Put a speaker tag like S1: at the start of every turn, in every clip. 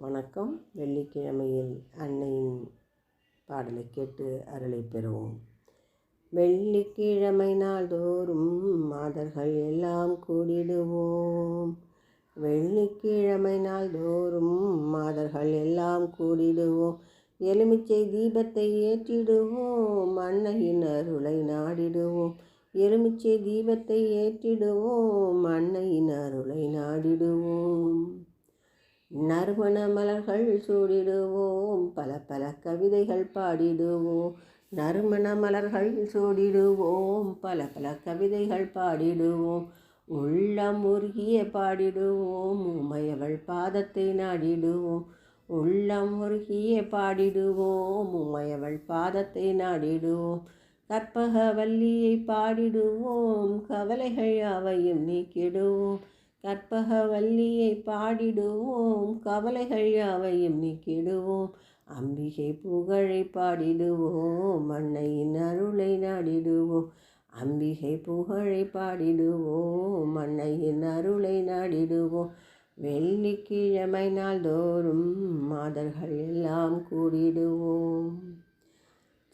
S1: வணக்கம். வெள்ளிக்கிழமையில் அன்னையின் பாடலை கேட்டு அருளை பெறுவோம். வெள்ளிக்கிழமை நாள்தோறும் மாதர்கள் எல்லாம் கூடிடுவோம். வெள்ளிக்கிழமை நாள்தோறும் மாதர்கள் எல்லாம் கூடிடுவோம். எலுமிச்சை தீபத்தை ஏற்றிடுவோம். அன்னையின் அருளை நாடிடுவோம். எலுமிச்சை தீபத்தை ஏற்றிடுவோம். அன்னையின் அருளை நாடிடுவோம். நறுமண மலர்கள் சூடிடுவோம் பல பல கவிதைகள் பாடிடுவோம். நறுமண மலர்கள் சூடிடுவோம் பல பல கவிதைகள் பாடிடுவோம். உள்ளம் உருகிய பாடிடுவோம் உமையவள் பாதத்தை நாடிடுவோம். உள்ளம் உருகிய பாடிடுவோம் உமையவள் பாதத்தை நாடிடுவோம். கற்பக வள்ளியை பாடிடுவோம் கவலைகள் அவையும் நீக்கிடுவோம். கற்பக வள்ளியை பாடிடுவோம் கவலைகள் யாவையும் நீக்கிடுவோம் அம்பிகை புகழை பாடிடுவோம் மண்ணையின் அருளை நாடிடுவோம் அம்பிகை புகழை பாடிடுவோம் மண்ணையின் அருளை நாடிடுவோம். வெள்ளிக்கிழமை நாள்தோறும் மாதர்கள் எல்லாம் கூடிடுவோம்.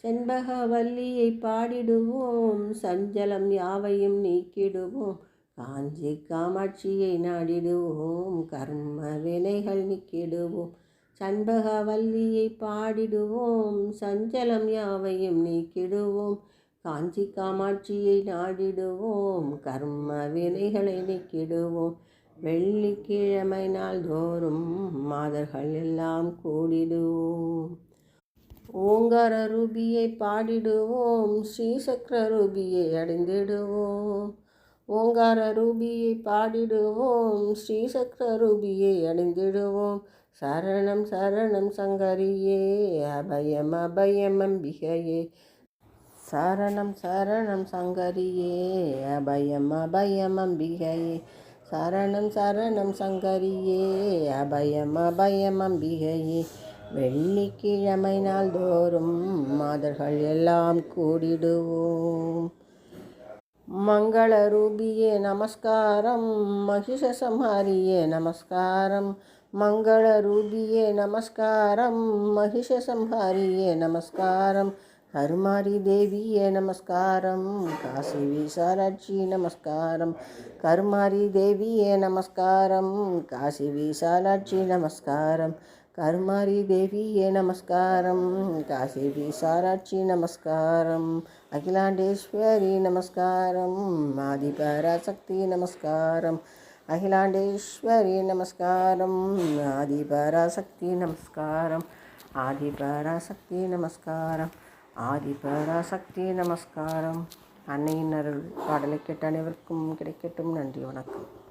S1: செண்பக வள்ளியை பாடிடுவோம் சஞ்சலம் யாவையும் நீக்கிடுவோம் காஞ்சி காமாட்சியை நாடிடுவோம் கர்ம வினைகள் நிக்கிடுவோம் சண்பகவல்லியை பாடிடுவோம் சஞ்சலம் யாவையும் நீக்கிடுவோம் காஞ்சி காமாட்சியை நாடிடுவோம் கர்ம வினைகளை நீக்கிடுவோம். வெள்ளிக்கிழமை நாள் தோறும் மாதர்கள் எல்லாம் கூடிடுவோம். ஓங்கார ரூபியை பாடிடுவோம் ஸ்ரீசக்கர ரூபியை அடைந்திடுவோம். ஓங்கார ரூபியை பாடிடுவோம் ஸ்ரீசக்ர ரூபியை அணிந்திடுவோம். சரணம் சரணம் சங்கரியே அபயம் அபயம் அம்பிகையே. சரணம் சரணம் சங்கரியே அபயம் அபயம் அம்பிகையே. சரணம் சரணம் சங்கரியே அபயம் அபயம் அம்பிகையே. வெள்ளிக்கிழமை நாள் தோறும் மாதர்கள் எல்லாம் கூடிடுவோம். மங்களரூபியே நமஸ்காரம் மகிஷசம்ஹாரியே நமஸ்காரம் மங்களரூபியே நமஸ்காரம் மகிஷசம்ஹாரியே நமஸ்காரம் கருமாரி தேவியே நமஸ்காரம் காசி விசாலாட்சி நமஸ்காரம் கருமாரி தேவியே நமஸ்காரம் காசி விசாலாட்சி நமஸ்காரம் கருமாரி தேவியே நமஸ்காரம். காசி விசாராட்சி நமஸ்காரம். அகிலாண்டேஸ்வரி நமஸ்காரம். ஆதிபராசக்தி நமஸ்காரம். அகிலாண்டேஸ்வரி நமஸ்காரம். ஆதிபராசக்தி நமஸ்காரம். ஆதிபராசக்தி நமஸ்காரம். ஆதிபராசக்தி நமஸ்காரம். அன்னையின் அருள் பாடலை கேட்ட அனைவருக்கும் கிடைக்கட்டும். நன்றி வணக்கம்.